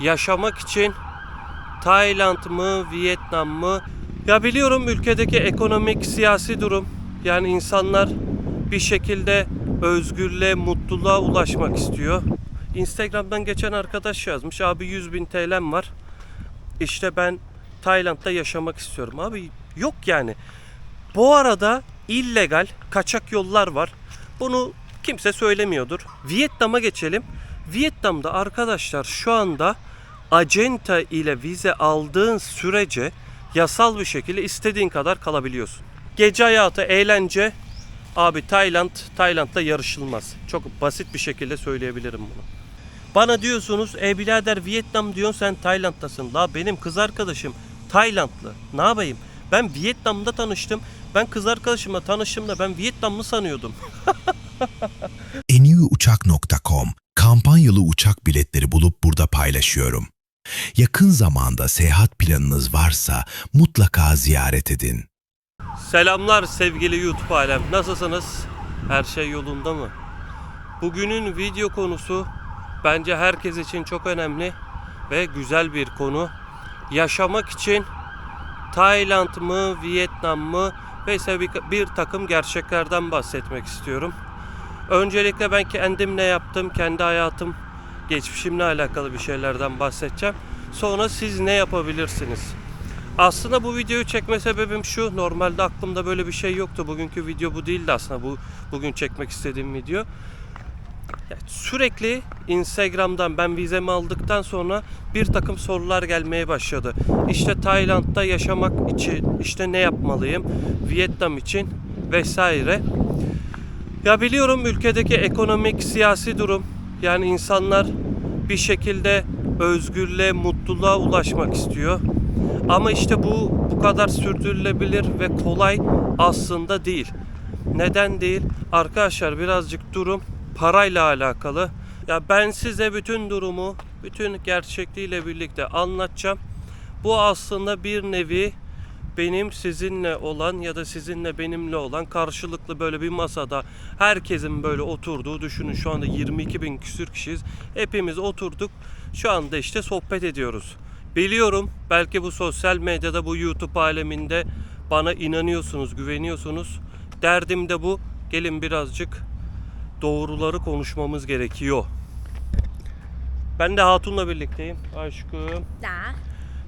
yaşamak için Tayland mı, Vietnam mı? Ya biliyorum ülkedeki ekonomik, siyasi durum. Yani insanlar bir şekilde özgürlüğe, mutluluğa ulaşmak istiyor. Instagram'dan geçen arkadaş yazmış. Abi 100 bin TL'm var. İşte ben Tayland'da yaşamak istiyorum. Abi yok yani. Bu arada illegal kaçak yollar var. Bunu kimse söylemiyordur. Vietnam'a geçelim. Vietnam'da arkadaşlar şu anda acenta ile vize aldığın sürece yasal bir şekilde istediğin kadar kalabiliyorsun. Gece hayatı, eğlence abi Tayland, Tayland'da yarışılmaz. Çok basit bir şekilde söyleyebilirim bunu. Bana diyorsunuz e birader Vietnam diyorsun sen Tayland'tasın. La benim kız arkadaşım Taylandlı. Ne yapayım? Ben Vietnam'da tanıştım. Ben kız arkadaşımla tanıştığımda ben Vietnamlı sanıyordum. eniyuuçak.com kampanyalı uçak biletleri bulup burada paylaşıyorum. Yakın zamanda seyahat planınız varsa mutlaka ziyaret edin. Selamlar sevgili YouTube alem. Nasılsınız? Her şey yolunda mı? Bugünün video konusu bence herkes için çok önemli ve güzel bir konu. Yaşamak için Tayland mı, Vietnam mı bir, bir takım gerçeklerden bahsetmek istiyorum. Öncelikle ben kendim ne yaptım, kendi hayatım, geçmişimle alakalı bir şeylerden bahsedeceğim. Sonra siz ne yapabilirsiniz? Aslında bu videoyu çekme sebebim şu. Normalde aklımda böyle bir şey yoktu. Bugünkü video bu değildi aslında. Bu bugün çekmek istediğim video. Ya sürekli Instagram'dan ben vizemi aldıktan sonra bir takım sorular gelmeye başladı. İşte Tayland'da yaşamak için işte ne yapmalıyım? Vietnam için vesaire. Ya biliyorum ülkedeki ekonomik, siyasi durum. Yani insanlar bir şekilde özgürlüğe, mutluluğa ulaşmak istiyor. Ama işte bu bu kadar sürdürülebilir ve kolay aslında değil. Neden değil? Arkadaşlar birazcık durum parayla alakalı. Ya ben size bütün durumu, bütün gerçekliğiyle birlikte anlatacağım. Bu aslında bir nevi benim sizinle olan ya da sizinle benimle olan karşılıklı böyle bir masada herkesin böyle oturduğu düşünün şu anda 22 bin küsür kişiyiz. Hepimiz oturduk şu anda işte sohbet ediyoruz. Biliyorum belki bu sosyal medyada bu YouTube aleminde bana inanıyorsunuz, güveniyorsunuz. Derdim de bu. Gelin birazcık doğruları konuşmamız gerekiyor. Ben de Hatun'la birlikteyim. Aşkım. Đã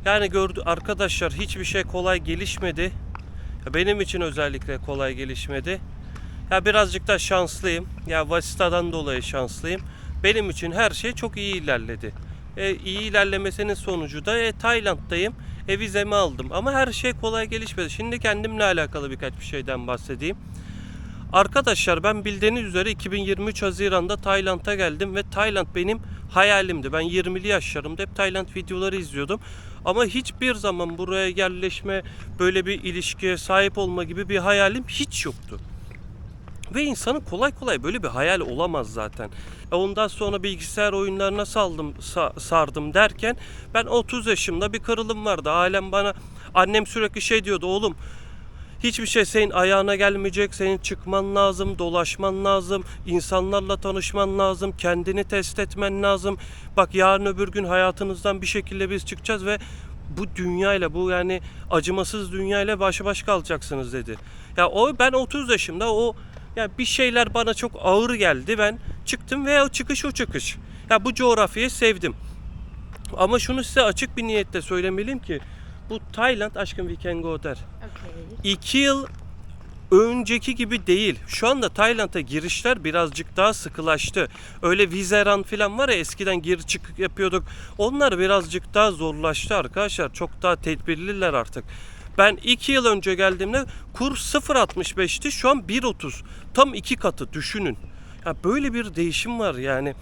Yani gördü arkadaşlar hiçbir şey kolay gelişmedi. Ya Benim için özellikle kolay gelişmedi. Ya birazcık da şanslıyım. Ya vasitadan dolayı şanslıyım. Benim için her şey çok iyi ilerledi. E, iyi ilerlemesinin sonucu da e, Tayland'dayım. E, vizemi aldım. Ama her şey kolay gelişmedi. Şimdi kendimle alakalı birkaç bir şeyden bahsedeyim. Arkadaşlar ben bildiğiniz üzere 2023 Haziran'da Tayland'a geldim ve Tayland benim hayalimdi. Ben 20'li yaşlarımda hep Tayland videoları izliyordum. Ama hiçbir zaman buraya yerleşme, böyle bir ilişkiye sahip olma gibi bir hayalim hiç yoktu. Ve insanın kolay kolay böyle bir hayal olamaz zaten. E Ondan sonra bilgisayar oyunlarına saldım, sa- sardım derken ben 30 yaşımda bir kırılım vardı. Ailem bana, annem sürekli şey diyordu oğlum Hiçbir şey senin ayağına gelmeyecek. Senin çıkman lazım, dolaşman lazım, insanlarla tanışman lazım, kendini test etmen lazım. Bak yarın öbür gün hayatınızdan bir şekilde biz çıkacağız ve bu dünyayla, bu yani acımasız dünyayla baş baş kalacaksınız dedi. Ya o ben 30 yaşımda o ya bir şeyler bana çok ağır geldi. Ben çıktım ve o çıkış o çıkış. Ya bu coğrafyayı sevdim. Ama şunu size açık bir niyetle söylemeliyim ki bu Tayland aşkım we can go there. Okay İki yıl önceki gibi değil. Şu anda Tayland'a girişler birazcık daha sıkılaştı. Öyle vizeran falan var ya eskiden gir çık yapıyorduk. Onlar birazcık daha zorlaştı arkadaşlar. Çok daha tedbirliler artık. Ben 2 yıl önce geldiğimde kur 0.65'ti şu an 1.30. Tam iki katı düşünün. Ya böyle bir değişim var yani.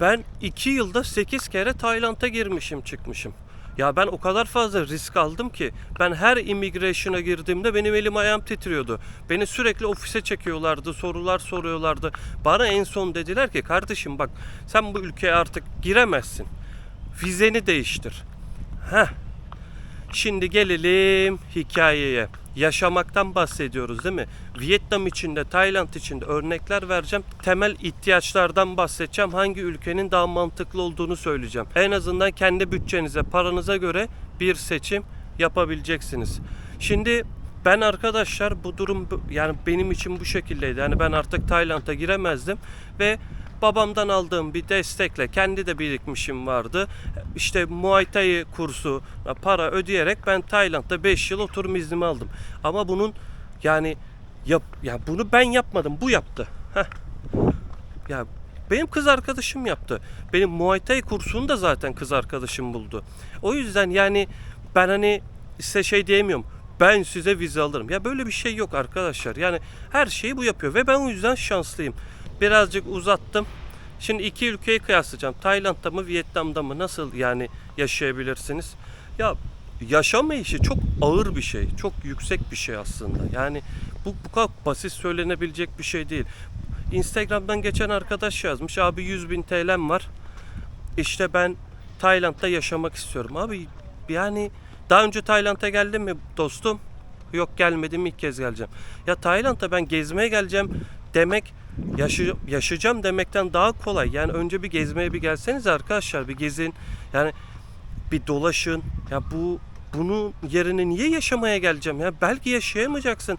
Ben 2 yılda 8 kere Tayland'a girmişim çıkmışım. Ya ben o kadar fazla risk aldım ki ben her immigration'a girdiğimde benim elim ayağım titriyordu. Beni sürekli ofise çekiyorlardı, sorular soruyorlardı. Bana en son dediler ki kardeşim bak sen bu ülkeye artık giremezsin. Vizeni değiştir. Heh. Şimdi gelelim hikayeye. Yaşamaktan bahsediyoruz değil mi? Vietnam içinde, Tayland içinde örnekler vereceğim. Temel ihtiyaçlardan bahsedeceğim. Hangi ülkenin daha mantıklı olduğunu söyleyeceğim. En azından kendi bütçenize, paranıza göre bir seçim yapabileceksiniz. Şimdi ben arkadaşlar bu durum yani benim için bu şekildeydi. Yani ben artık Tayland'a giremezdim ve babamdan aldığım bir destekle kendi de birikmişim vardı. İşte Muay Thai kursu para ödeyerek ben Tayland'da 5 yıl oturum iznimi aldım. Ama bunun yani yap ya bunu ben yapmadım. Bu yaptı. Heh. Ya benim kız arkadaşım yaptı. Benim Muay Thai kursunu da zaten kız arkadaşım buldu. O yüzden yani ben hani size şey diyemiyorum. Ben size vize alırım. Ya böyle bir şey yok arkadaşlar. Yani her şeyi bu yapıyor ve ben o yüzden şanslıyım. Birazcık uzattım. Şimdi iki ülkeyi kıyaslayacağım. Tayland'da mı, Vietnam'da mı nasıl yani yaşayabilirsiniz? Ya yaşama işi çok ağır bir şey. Çok yüksek bir şey aslında. Yani bu bu kadar basit söylenebilecek bir şey değil. Instagram'dan geçen arkadaş yazmış. Abi 100 bin TL'm var. İşte ben Tayland'da yaşamak istiyorum. Abi yani daha önce Tayland'a geldin mi dostum? Yok gelmedim ilk kez geleceğim. Ya Tayland'a ben gezmeye geleceğim demek yaşı, yaşayacağım demekten daha kolay. Yani önce bir gezmeye bir gelseniz arkadaşlar bir gezin. Yani bir dolaşın. Ya bu bunun yerine niye yaşamaya geleceğim ya? Belki yaşayamayacaksın.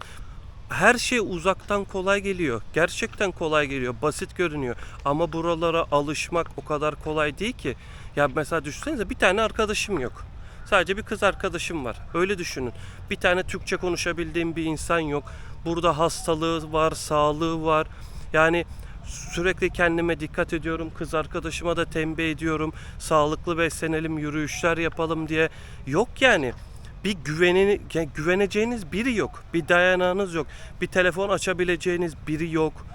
Her şey uzaktan kolay geliyor. Gerçekten kolay geliyor. Basit görünüyor. Ama buralara alışmak o kadar kolay değil ki. Ya mesela düşünsenize bir tane arkadaşım yok. Sadece bir kız arkadaşım var. Öyle düşünün. Bir tane Türkçe konuşabildiğim bir insan yok. Burada hastalığı var, sağlığı var. Yani sürekli kendime dikkat ediyorum. Kız arkadaşıma da tembih ediyorum. Sağlıklı beslenelim, yürüyüşler yapalım diye. Yok yani. Bir güvenini, güveneceğiniz biri yok. Bir dayanağınız yok. Bir telefon açabileceğiniz biri yok.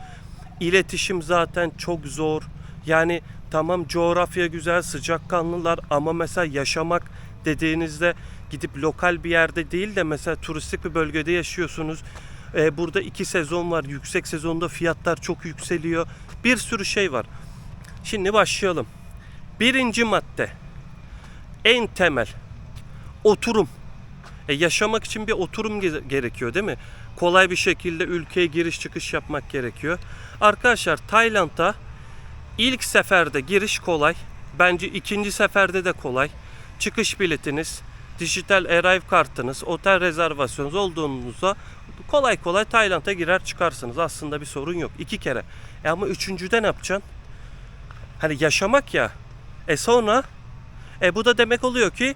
İletişim zaten çok zor. Yani tamam coğrafya güzel, sıcakkanlılar ama mesela yaşamak dediğinizde gidip lokal bir yerde değil de mesela turistik bir bölgede yaşıyorsunuz. Ee, burada iki sezon var. Yüksek sezonda fiyatlar çok yükseliyor. Bir sürü şey var. Şimdi başlayalım. Birinci madde. En temel. Oturum. E, yaşamak için bir oturum ge- gerekiyor değil mi? Kolay bir şekilde ülkeye giriş çıkış yapmak gerekiyor. Arkadaşlar Tayland'a ilk seferde giriş kolay. Bence ikinci seferde de kolay. Çıkış biletiniz, dijital arrive kartınız, otel rezervasyonunuz olduğunuzda kolay kolay Tayland'a girer çıkarsınız. Aslında bir sorun yok. İki kere. E ama üçüncüde ne yapacaksın? Hani yaşamak ya. E sonra e bu da demek oluyor ki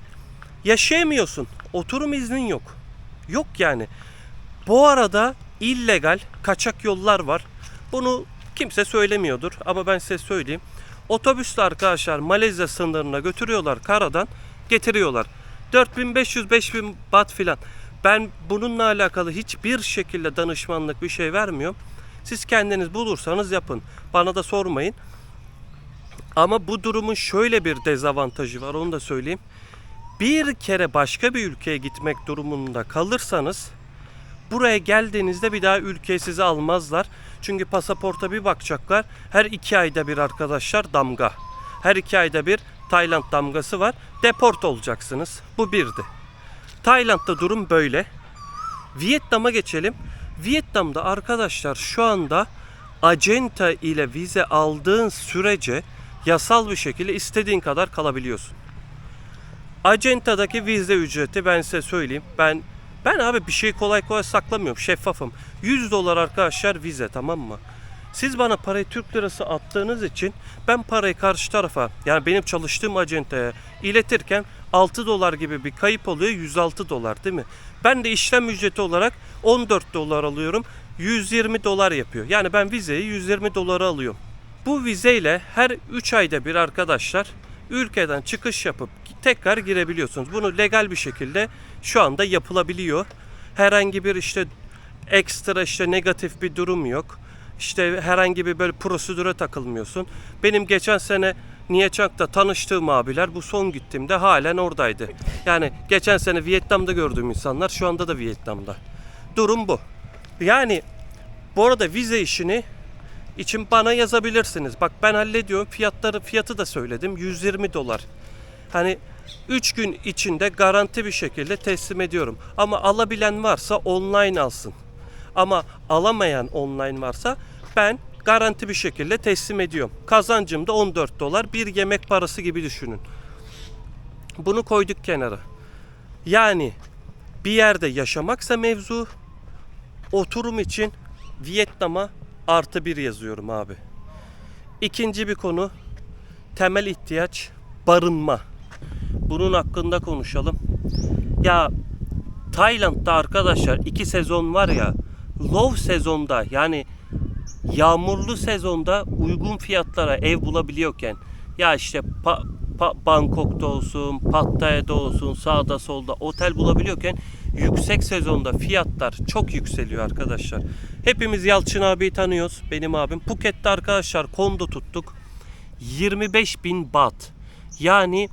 yaşayamıyorsun. Oturum iznin yok. Yok yani. Bu arada illegal kaçak yollar var. Bunu kimse söylemiyordur ama ben size söyleyeyim. Otobüsle arkadaşlar Malezya sınırına götürüyorlar karadan getiriyorlar. 4500-5000 bat filan. Ben bununla alakalı hiçbir şekilde danışmanlık bir şey vermiyorum. Siz kendiniz bulursanız yapın. Bana da sormayın. Ama bu durumun şöyle bir dezavantajı var onu da söyleyeyim. Bir kere başka bir ülkeye gitmek durumunda kalırsanız buraya geldiğinizde bir daha ülkeye sizi almazlar. Çünkü pasaporta bir bakacaklar. Her iki ayda bir arkadaşlar damga. Her iki ayda bir Tayland damgası var. Deport olacaksınız. Bu birdi. Tayland'da durum böyle. Vietnam'a geçelim. Vietnam'da arkadaşlar şu anda acenta ile vize aldığın sürece yasal bir şekilde istediğin kadar kalabiliyorsun. Acenta'daki vize ücreti ben size söyleyeyim. Ben ben abi bir şey kolay kolay saklamıyorum. Şeffafım. 100 dolar arkadaşlar vize tamam mı? Siz bana parayı Türk lirası attığınız için ben parayı karşı tarafa yani benim çalıştığım acentaya iletirken 6 dolar gibi bir kayıp oluyor 106 dolar değil mi? Ben de işlem ücreti olarak 14 dolar alıyorum 120 dolar yapıyor. Yani ben vizeyi 120 dolara alıyorum. Bu vizeyle her 3 ayda bir arkadaşlar ülkeden çıkış yapıp tekrar girebiliyorsunuz. Bunu legal bir şekilde şu anda yapılabiliyor. Herhangi bir işte ekstra işte negatif bir durum yok. İşte herhangi bir böyle prosedüre takılmıyorsun. Benim geçen sene Niyeçak'ta tanıştığım abiler bu son gittiğimde halen oradaydı. Yani geçen sene Vietnam'da gördüğüm insanlar şu anda da Vietnam'da. Durum bu. Yani bu arada vize işini için bana yazabilirsiniz. Bak ben hallediyorum. Fiyatları fiyatı da söyledim. 120 dolar. Hani 3 gün içinde garanti bir şekilde teslim ediyorum. Ama alabilen varsa online alsın. Ama alamayan online varsa ben garanti bir şekilde teslim ediyorum. Kazancım da 14 dolar bir yemek parası gibi düşünün. Bunu koyduk kenara. Yani bir yerde yaşamaksa mevzu oturum için Vietnam'a artı bir yazıyorum abi. İkinci bir konu temel ihtiyaç barınma. Bunun hakkında konuşalım. Ya Tayland'da arkadaşlar iki sezon var ya low sezonda yani yağmurlu sezonda uygun fiyatlara ev bulabiliyorken ya işte Pa- Pa- Bangkok'ta olsun, Pattaya'da olsun, sağda solda otel bulabiliyorken yüksek sezonda fiyatlar çok yükseliyor arkadaşlar. Hepimiz Yalçın abiyi tanıyoruz. Benim abim. Phuket'te arkadaşlar kondo tuttuk. 25 bin baht. Yani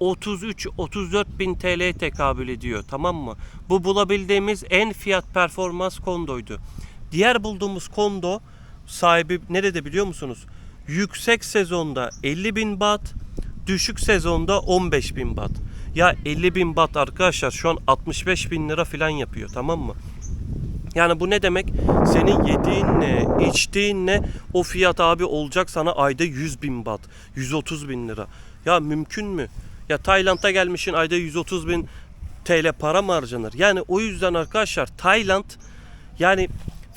33-34 bin TL'ye tekabül ediyor tamam mı? Bu bulabildiğimiz en fiyat performans kondoydu. Diğer bulduğumuz kondo sahibi nerede biliyor musunuz? Yüksek sezonda 50 bin baht, düşük sezonda 15 bin baht. Ya 50 bin baht arkadaşlar şu an 65 bin lira falan yapıyor tamam mı? Yani bu ne demek? Senin yediğinle, içtiğinle o fiyat abi olacak sana ayda 100 bin bat, 130 bin lira. Ya mümkün mü? Ya Tayland'a gelmişin ayda 130 bin TL para mı harcanır? Yani o yüzden arkadaşlar Tayland yani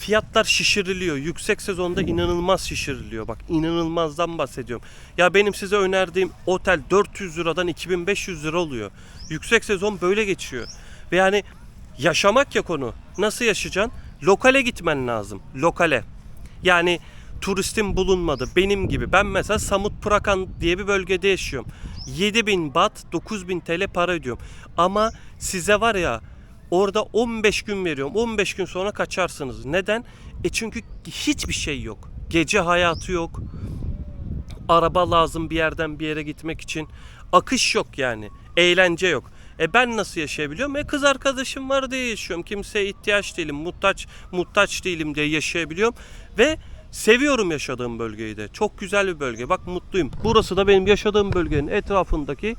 fiyatlar şişiriliyor. Yüksek sezonda inanılmaz şişiriliyor. Bak inanılmazdan bahsediyorum. Ya benim size önerdiğim otel 400 liradan 2500 lira oluyor. Yüksek sezon böyle geçiyor. Ve yani yaşamak ya konu. Nasıl yaşayacaksın? Lokale gitmen lazım. Lokale. Yani turistin bulunmadı. Benim gibi. Ben mesela Samut Prakan diye bir bölgede yaşıyorum. 7000 bat 9000 TL para ödüyorum. Ama size var ya orada 15 gün veriyorum. 15 gün sonra kaçarsınız. Neden? E çünkü hiçbir şey yok. Gece hayatı yok. Araba lazım bir yerden bir yere gitmek için. Akış yok yani. Eğlence yok. E ben nasıl yaşayabiliyorum? E kız arkadaşım var diye yaşıyorum. Kimseye ihtiyaç değilim, muhtaç muhtaç değilim diye yaşayabiliyorum ve seviyorum yaşadığım bölgeyi de. Çok güzel bir bölge. Bak mutluyum. Burası da benim yaşadığım bölgenin etrafındaki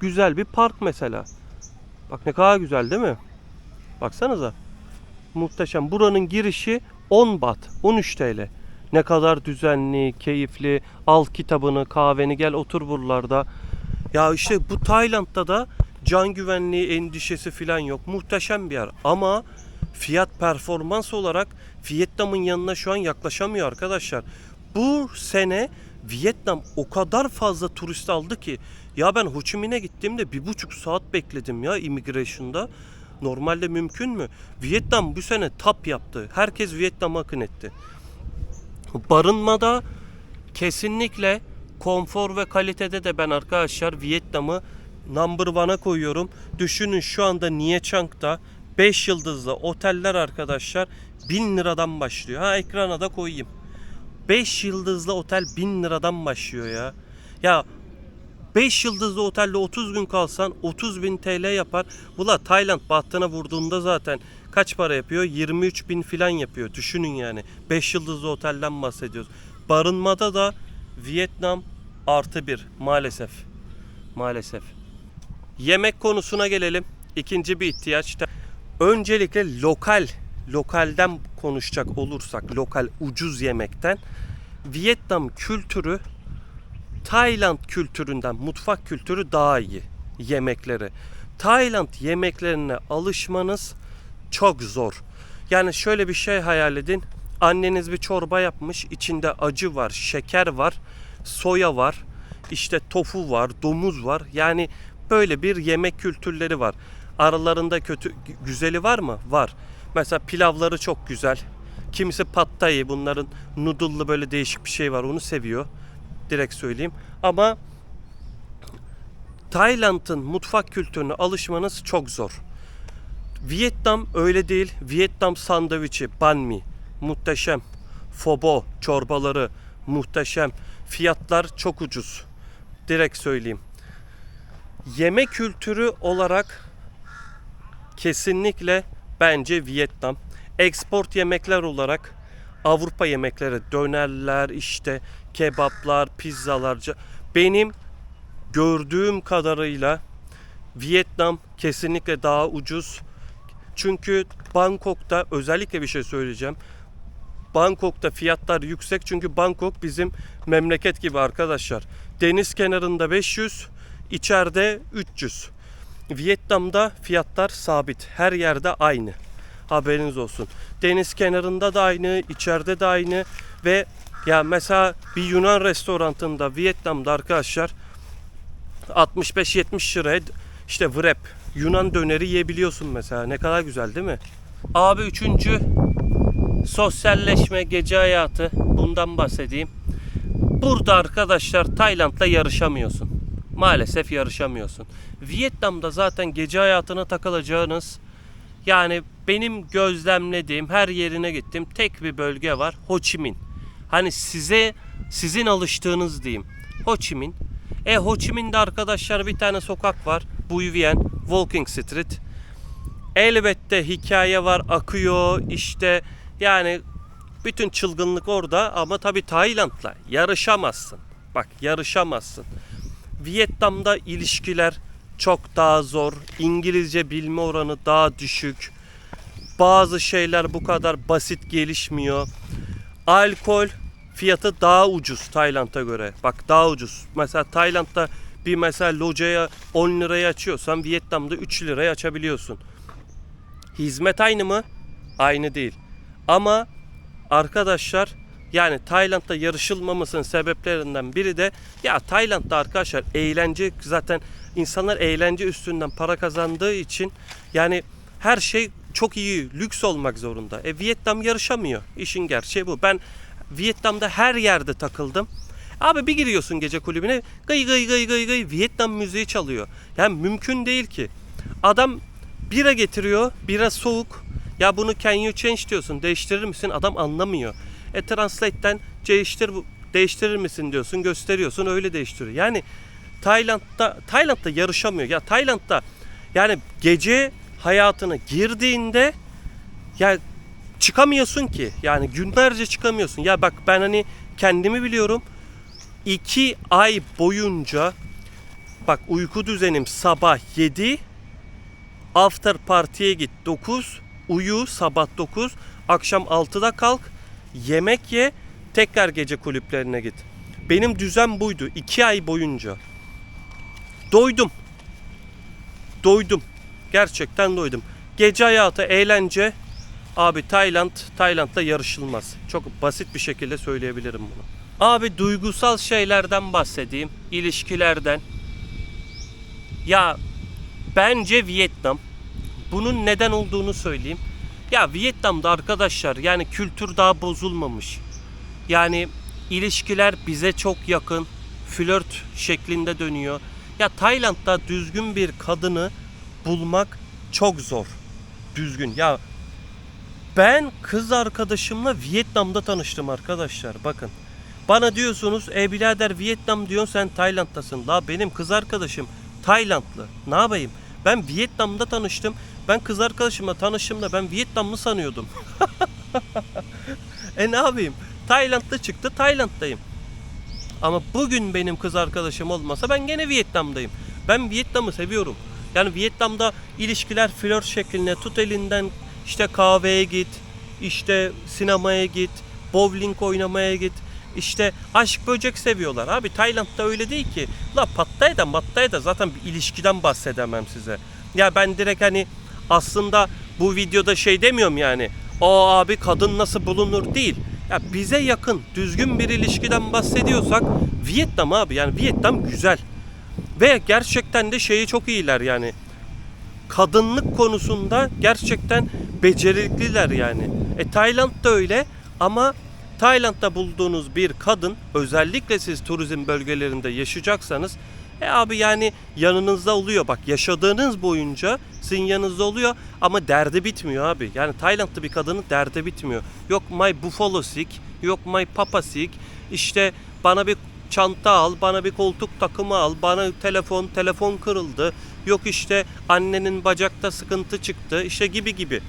güzel bir park mesela. Bak ne kadar güzel değil mi? Baksanıza. Muhteşem. Buranın girişi 10 bat, 13 TL. Ne kadar düzenli, keyifli. Al kitabını, kahveni gel otur buralarda. Ya işte bu Tayland'da da can güvenliği endişesi falan yok. Muhteşem bir yer ama fiyat performans olarak Vietnam'ın yanına şu an yaklaşamıyor arkadaşlar. Bu sene Vietnam o kadar fazla turist aldı ki ya ben Ho Chi Minh'e gittiğimde bir buçuk saat bekledim ya immigration'da. Normalde mümkün mü? Vietnam bu sene tap yaptı. Herkes Vietnam'a akın etti. Barınmada kesinlikle konfor ve kalitede de ben arkadaşlar Vietnam'ı number one'a koyuyorum. Düşünün şu anda Nha Chang'da 5 yıldızlı oteller arkadaşlar 1000 liradan başlıyor. Ha ekrana da koyayım. 5 yıldızlı otel 1000 liradan başlıyor ya. Ya 5 yıldızlı otelde 30 gün kalsan 30 bin TL yapar. Bula Tayland bahtına vurduğunda zaten kaç para yapıyor? 23 bin filan yapıyor. Düşünün yani. 5 yıldızlı otelden bahsediyoruz. Barınmada da Vietnam artı bir maalesef. Maalesef. Yemek konusuna gelelim. İkinci bir ihtiyaç. Öncelikle lokal, lokalden konuşacak olursak, lokal ucuz yemekten Vietnam kültürü Tayland kültüründen mutfak kültürü daha iyi yemekleri. Tayland yemeklerine alışmanız çok zor. Yani şöyle bir şey hayal edin. Anneniz bir çorba yapmış. içinde acı var, şeker var, soya var, işte tofu var, domuz var. Yani böyle bir yemek kültürleri var. Aralarında kötü güzeli var mı? Var. Mesela pilavları çok güzel. Kimisi thai bunların noodle'lı böyle değişik bir şey var. Onu seviyor. Direkt söyleyeyim. Ama Tayland'ın mutfak kültürüne alışmanız çok zor. Vietnam öyle değil. Vietnam sandviçi, banh mi muhteşem. Fobo çorbaları muhteşem. Fiyatlar çok ucuz. Direkt söyleyeyim. Yemek kültürü olarak kesinlikle bence Vietnam. Export yemekler olarak Avrupa yemekleri, dönerler, işte kebaplar, pizzalar. Benim gördüğüm kadarıyla Vietnam kesinlikle daha ucuz. Çünkü Bangkok'ta özellikle bir şey söyleyeceğim. Bangkok'ta fiyatlar yüksek çünkü Bangkok bizim memleket gibi arkadaşlar. Deniz kenarında 500, içeride 300. Vietnam'da fiyatlar sabit. Her yerde aynı. Haberiniz olsun. Deniz kenarında da aynı, içeride de aynı ve ya mesela bir Yunan restorantında Vietnam'da arkadaşlar 65-70 liraya işte wrap Yunan döneri yiyebiliyorsun mesela. Ne kadar güzel değil mi? Abi üçüncü sosyalleşme, gece hayatı bundan bahsedeyim. Burada arkadaşlar Tayland'la yarışamıyorsun. Maalesef yarışamıyorsun. Vietnam'da zaten gece hayatına takılacağınız yani benim gözlemlediğim her yerine gittim tek bir bölge var Ho Chi Minh. Hani size sizin alıştığınız diyeyim. Ho Chi Minh. E Ho Chi Minh'de arkadaşlar bir tane sokak var. Bui Vien, Walking Street. Elbette hikaye var, akıyor işte yani bütün çılgınlık orada ama tabii Tayland'la yarışamazsın. Bak yarışamazsın. Vietnam'da ilişkiler çok daha zor. İngilizce bilme oranı daha düşük. Bazı şeyler bu kadar basit gelişmiyor. Alkol fiyatı daha ucuz Tayland'a göre. Bak daha ucuz. Mesela Tayland'da bir mesela locaya 10 liraya açıyorsan Vietnam'da 3 liraya açabiliyorsun. Hizmet aynı mı? Aynı değil. Ama arkadaşlar yani Tayland'da yarışılmamasının sebeplerinden biri de ya Tayland'da arkadaşlar eğlence zaten insanlar eğlence üstünden para kazandığı için yani her şey çok iyi lüks olmak zorunda. E Vietnam yarışamıyor. İşin gerçeği bu. Ben Vietnam'da her yerde takıldım. Abi bir giriyorsun gece kulübüne gıy gıy gıy gıy gıy Vietnam müziği çalıyor. Yani mümkün değil ki. Adam bira getiriyor. Bira soğuk. Ya bunu can you change diyorsun. Değiştirir misin? Adam anlamıyor. E translate'ten değiştir değiştirir misin diyorsun. Gösteriyorsun. Öyle değiştiriyor. Yani Tayland'da Tayland'da yarışamıyor. Ya Tayland'da yani gece hayatına girdiğinde ya çıkamıyorsun ki. Yani günlerce çıkamıyorsun. Ya bak ben hani kendimi biliyorum. iki ay boyunca bak uyku düzenim sabah 7 after party'ye git 9 uyu sabah 9 akşam 6'da kalk yemek ye tekrar gece kulüplerine git. Benim düzen buydu 2 ay boyunca. Doydum. Doydum. Gerçekten doydum. Gece hayatı, eğlence. Abi Tayland, Tayland'da yarışılmaz. Çok basit bir şekilde söyleyebilirim bunu. Abi duygusal şeylerden bahsedeyim. ilişkilerden. Ya bence Vietnam. Bunun neden olduğunu söyleyeyim. Ya Vietnam'da arkadaşlar yani kültür daha bozulmamış. Yani ilişkiler bize çok yakın. Flört şeklinde dönüyor. Ya Tayland'da düzgün bir kadını bulmak çok zor. Düzgün. Ya ben kız arkadaşımla Vietnam'da tanıştım arkadaşlar. Bakın. Bana diyorsunuz e birader Vietnam diyorsun sen Tayland'tasın. La benim kız arkadaşım Taylandlı. Ne yapayım? Ben Vietnam'da tanıştım. Ben kız arkadaşımla tanıştığımda ben Vietnamlı sanıyordum. e ne yapayım? Tayland'da çıktı Tayland'dayım. Ama bugün benim kız arkadaşım olmasa ben gene Vietnam'dayım. Ben Vietnam'ı seviyorum. Yani Vietnam'da ilişkiler flört şeklinde tut elinden işte kahveye git, işte sinemaya git, bowling oynamaya git. İşte aşk böcek seviyorlar. Abi Tayland'da öyle değil ki. La Pattaya'da Mattaya'da zaten bir ilişkiden bahsedemem size. Ya ben direkt hani aslında bu videoda şey demiyorum yani. O abi kadın nasıl bulunur değil. Ya bize yakın düzgün bir ilişkiden bahsediyorsak Vietnam abi yani Vietnam güzel. Ve gerçekten de şeyi çok iyiler yani. Kadınlık konusunda gerçekten becerikliler yani. E Tayland da öyle ama Tayland'da bulduğunuz bir kadın özellikle siz turizm bölgelerinde yaşayacaksanız e abi yani yanınızda oluyor bak yaşadığınız boyunca sizin yanınızda oluyor ama derdi bitmiyor abi. Yani Tayland'da bir kadının derdi bitmiyor. Yok my buffalo sick, yok my papa sick, işte bana bir çanta al, bana bir koltuk takımı al, bana telefon, telefon kırıldı. Yok işte annenin bacakta sıkıntı çıktı, işte gibi gibi.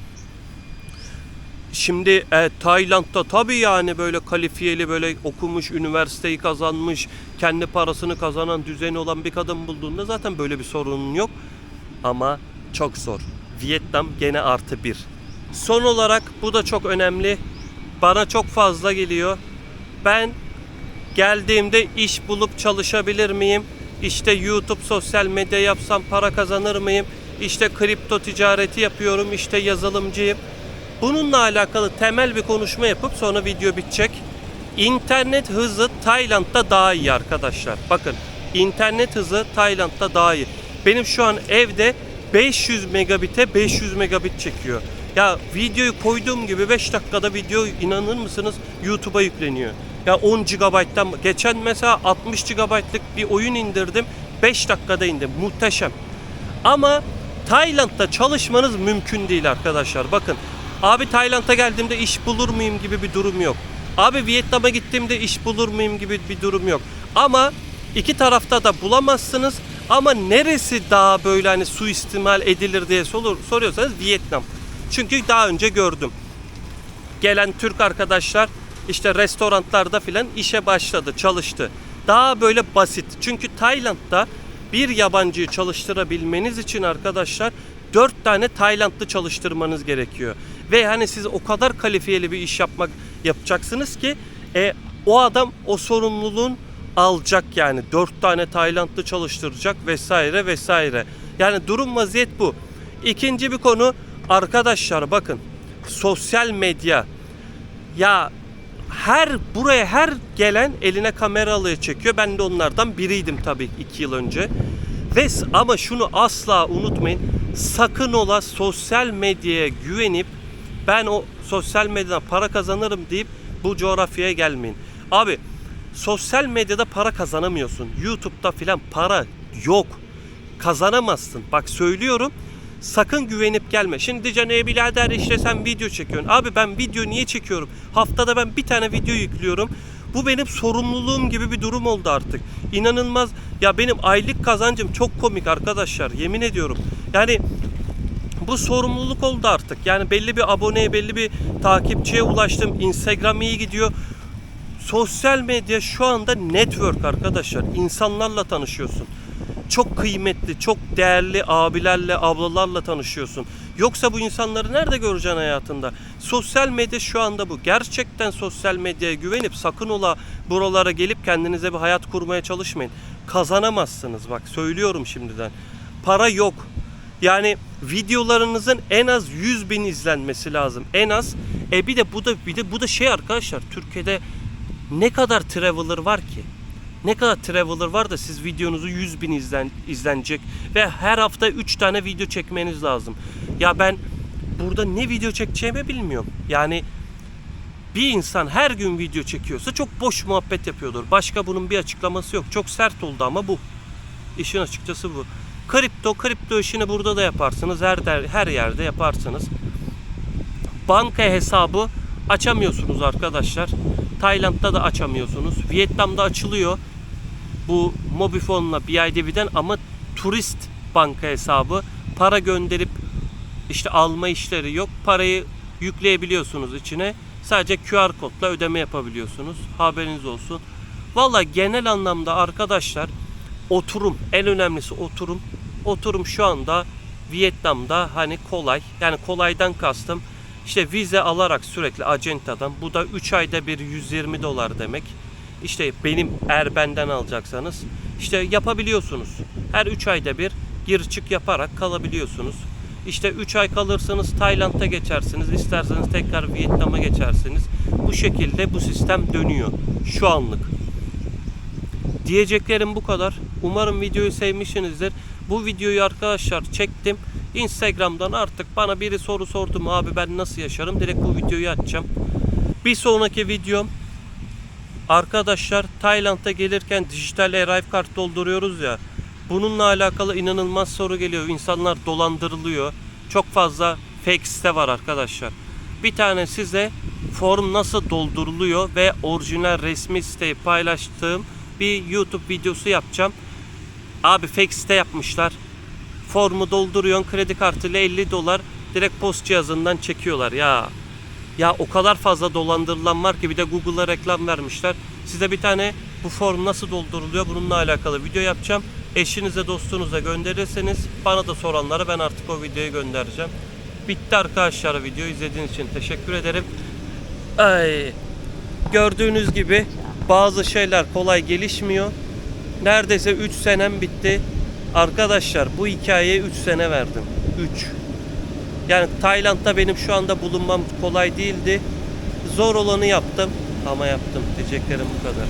Şimdi e, Tayland'da tabii yani böyle kalifiyeli böyle okumuş, üniversiteyi kazanmış, kendi parasını kazanan düzeni olan bir kadın bulduğunda zaten böyle bir sorunun yok. ama çok zor. Vietnam gene artı bir. Son olarak bu da çok önemli. Bana çok fazla geliyor. Ben geldiğimde iş bulup çalışabilir miyim? İşte YouTube sosyal medya yapsam para kazanır mıyım? İşte kripto ticareti yapıyorum, işte yazılımcıyım. Bununla alakalı temel bir konuşma yapıp sonra video bitecek. İnternet hızı Tayland'da daha iyi arkadaşlar. Bakın internet hızı Tayland'da daha iyi. Benim şu an evde 500 megabit'e 500 megabit çekiyor. Ya videoyu koyduğum gibi 5 dakikada video inanır mısınız YouTube'a yükleniyor. Ya 10 GB'dan geçen mesela 60 GB'lık bir oyun indirdim. 5 dakikada indim. Muhteşem. Ama Tayland'da çalışmanız mümkün değil arkadaşlar. Bakın abi Tayland'a geldiğimde iş bulur muyum gibi bir durum yok. Abi Vietnam'a gittiğimde iş bulur muyum gibi bir durum yok. Ama iki tarafta da bulamazsınız. Ama neresi daha böyle hani suistimal edilir diye sorur, soruyorsanız Vietnam. Çünkü daha önce gördüm. Gelen Türk arkadaşlar işte restoranlarda filan işe başladı, çalıştı. Daha böyle basit. Çünkü Tayland'da bir yabancıyı çalıştırabilmeniz için arkadaşlar 4 tane Taylandlı çalıştırmanız gerekiyor. Ve hani siz o kadar kalifiyeli bir iş yapmak yapacaksınız ki e, o adam o sorumluluğun alacak yani. 4 tane Taylandlı çalıştıracak vesaire vesaire. Yani durum vaziyet bu. İkinci bir konu arkadaşlar bakın sosyal medya ya her buraya her gelen eline kamera alıyor çekiyor. Ben de onlardan biriydim tabii iki yıl önce. Ve ama şunu asla unutmayın. Sakın ola sosyal medyaya güvenip ben o sosyal medyadan para kazanırım deyip bu coğrafyaya gelmeyin. Abi sosyal medyada para kazanamıyorsun. YouTube'da filan para yok. Kazanamazsın. Bak söylüyorum. Sakın güvenip gelme. Şimdi diyeceksin e birader işte sen video çekiyorsun. Abi ben video niye çekiyorum? Haftada ben bir tane video yüklüyorum. Bu benim sorumluluğum gibi bir durum oldu artık. İnanılmaz. Ya benim aylık kazancım çok komik arkadaşlar. Yemin ediyorum. Yani bu sorumluluk oldu artık. Yani belli bir aboneye, belli bir takipçiye ulaştım. Instagram iyi gidiyor. Sosyal medya şu anda network arkadaşlar. İnsanlarla tanışıyorsun. Çok kıymetli, çok değerli abilerle, ablalarla tanışıyorsun. Yoksa bu insanları nerede göreceksin hayatında? Sosyal medya şu anda bu. Gerçekten sosyal medyaya güvenip sakın ola buralara gelip kendinize bir hayat kurmaya çalışmayın. Kazanamazsınız bak söylüyorum şimdiden. Para yok. Yani videolarınızın en az 100 bin izlenmesi lazım. En az. E bir de bu da bir de bu da şey arkadaşlar. Türkiye'de ne kadar traveler var ki? Ne kadar traveler var da siz videonuzu 100 bin izlen, izlenecek ve her hafta 3 tane video çekmeniz lazım. Ya ben burada ne video çekeceğimi bilmiyorum. Yani bir insan her gün video çekiyorsa çok boş muhabbet yapıyordur. Başka bunun bir açıklaması yok. Çok sert oldu ama bu. İşin açıkçası bu. Kripto, kripto işini burada da yaparsınız. Her der, her yerde yaparsınız. Banka hesabı açamıyorsunuz arkadaşlar. Tayland'da da açamıyorsunuz. Vietnam'da açılıyor. Bu Mobifon'la BIDV'den ama turist banka hesabı para gönderip işte alma işleri yok. Parayı yükleyebiliyorsunuz içine. Sadece QR kodla ödeme yapabiliyorsunuz. Haberiniz olsun. Valla genel anlamda arkadaşlar oturum en önemlisi oturum. Oturum şu anda Vietnam'da hani kolay. Yani kolaydan kastım işte vize alarak sürekli acentadan bu da 3 ayda bir 120 dolar demek. İşte benim eğer benden alacaksanız işte yapabiliyorsunuz. Her 3 ayda bir gir çık yaparak kalabiliyorsunuz. İşte 3 ay kalırsanız Tayland'a geçersiniz. isterseniz tekrar Vietnam'a geçersiniz. Bu şekilde bu sistem dönüyor şu anlık. Diyeceklerim bu kadar. Umarım videoyu sevmişsinizdir. Bu videoyu arkadaşlar çektim. Instagram'dan artık bana biri soru sordu mu abi ben nasıl yaşarım? Direkt bu videoyu açacağım. Bir sonraki videom arkadaşlar Tayland'a gelirken dijital arrive kart dolduruyoruz ya. Bununla alakalı inanılmaz soru geliyor. İnsanlar dolandırılıyor. Çok fazla fake site var arkadaşlar. Bir tane size form nasıl dolduruluyor ve orijinal resmi siteyi paylaştığım bir YouTube videosu yapacağım. Abi fake site yapmışlar. Formu dolduruyorsun kredi kartıyla 50 dolar direkt post cihazından çekiyorlar ya. Ya o kadar fazla dolandırılan var ki bir de Google'a reklam vermişler. Size bir tane bu form nasıl dolduruluyor bununla alakalı video yapacağım. eşinize dostunuza gönderirseniz bana da soranlara ben artık o videoyu göndereceğim. Bitti arkadaşlar video izlediğiniz için teşekkür ederim. Ay, gördüğünüz gibi bazı şeyler kolay gelişmiyor. Neredeyse 3 senem bitti. Arkadaşlar bu hikayeye 3 sene verdim. 3. Yani Tayland'da benim şu anda bulunmam kolay değildi. Zor olanı yaptım ama yaptım. Diyeceklerim bu kadar.